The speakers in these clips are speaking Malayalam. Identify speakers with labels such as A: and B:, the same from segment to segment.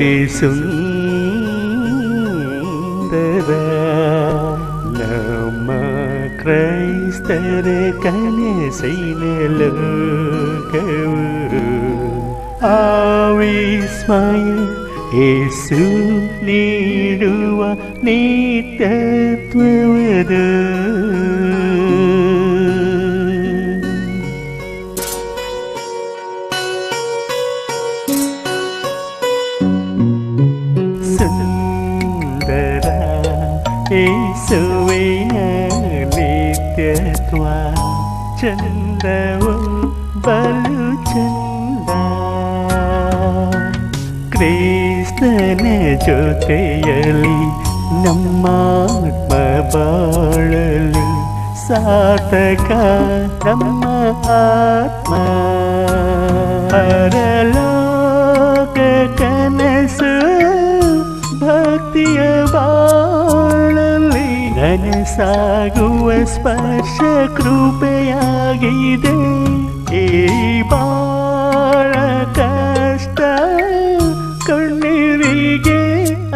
A: Sundara Nama Christare Kane Sine Lukav Avis Maya Esu Niduva Nita Tvavadu ಏಸುವಿನ ನಿತ್ಯತ್ವ ಚಂದವು ಬಲು ಚಂದ ಕ್ರಿಸ್ತನ ಜೊತೆಯಲ್ಲಿ ನಮ್ಮ ಆತ್ಮ ಬಾಳಲು ಸಾರ್ಥಕ ನಮ್ಮ ಆತ್ಮ ಪರಲೋಕ ಕನಸು ಭಕ್ತಿಯ ಬಾಳಲ್ಲಿ ನನಸಾಗುವ ಸ್ಪರ್ಶ ಕೃಪೆಯಾಗಿದೆ. ಈ ಬಾಳ ಕಷ್ಟ ಕಣ್ಣೀರಿಗೆ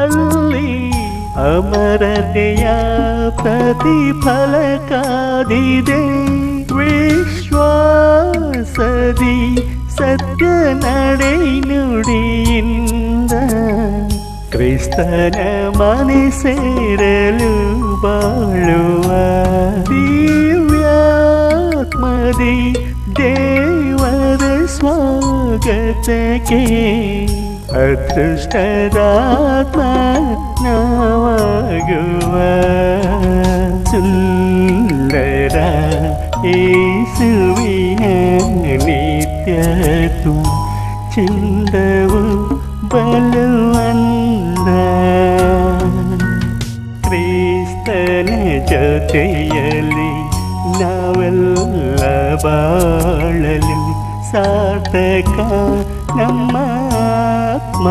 A: ಅಲ್ಲಿ ಅಮರತೆಯ ಪ್ರತಿಫಲ ಕಾದಿದೆ ವಿಶ್ವಾಸದಿ ಸತ್ಯ ನಡೆ ನುಡಿಯಿಂದ ಕ್ರಿಸ್ತನ ಮನೆ ಸೇರಲು ಬಾಳುವ ದಿವ್ಯಾತ್ಮದಿ ದೇವರ ಸ್ವಾಗತಕ್ಕೆ ಅದೃಷ್ಟದಾತ್ಮ ನಾವಾಗುವ ಸುಂದರ ಏಸುವಿನ ನಿತ್ಯತ್ವ ಚಂದವು ಬಲವಂದ ಜೊತೆಯಲ್ಲಿ ನಾವೆಲ್ಲ ಬಾಳಲು ಸಾರ್ಥಕ ನಮ್ಮ ಆತ್ಮ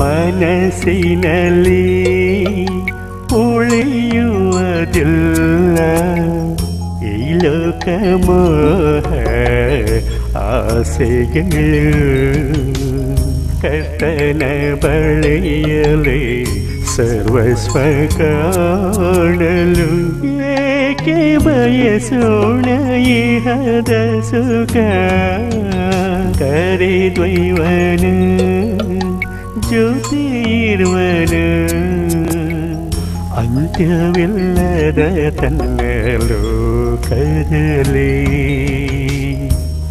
A: മനസ്സിനലി ഒളിയുവതില്ല ഈ ലോകമോഹ ആശകളൂ കർത്തന പഴയലേ സർവസ്വകാണലു. ഏകെ വയസോണയഹദ സുഖ ಸುಖ ಕರೆದೊಯ್ವನು ಜ್ಯೋತಿ ಇರುವನು ಅಂತ್ಯವಿಲ್ಲದ ತನ್ನ ಲೋಕದಲ್ಲಿ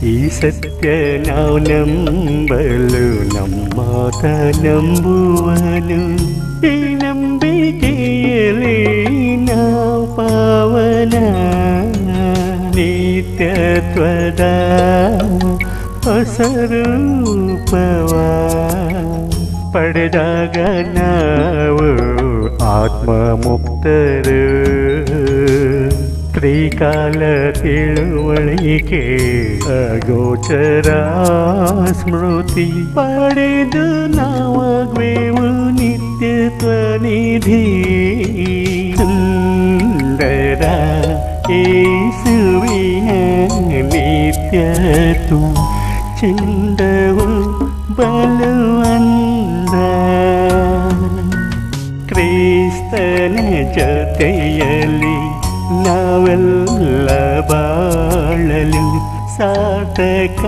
A: ಈ ಸತ್ಯ ನಾವು ನಂಬಲು ನಮ್ಮಾತ ನಂಬುವನು ಈ ನಂಬಿಕೆಯಲ್ಲಿ ನಾವು പടുതകനാവ് ആത്മമുക്തര്. ത്രികാല തിരുവഴിക്ക് അഗോചര സ്മൃതി പടേതു നവഗ്രേവ് നിത്യത്വനിധി. സുന്ദര യേശുവിയ നിത്യത്വം. ചിന്തവും ബലുവൻ ಕ್ರಿಸ್ತನ ಜೊತೆಯಲ್ಲಿ ನಾವೆಲ್ಲ ಬಾಳಲು ಸಾರ್ಥಕ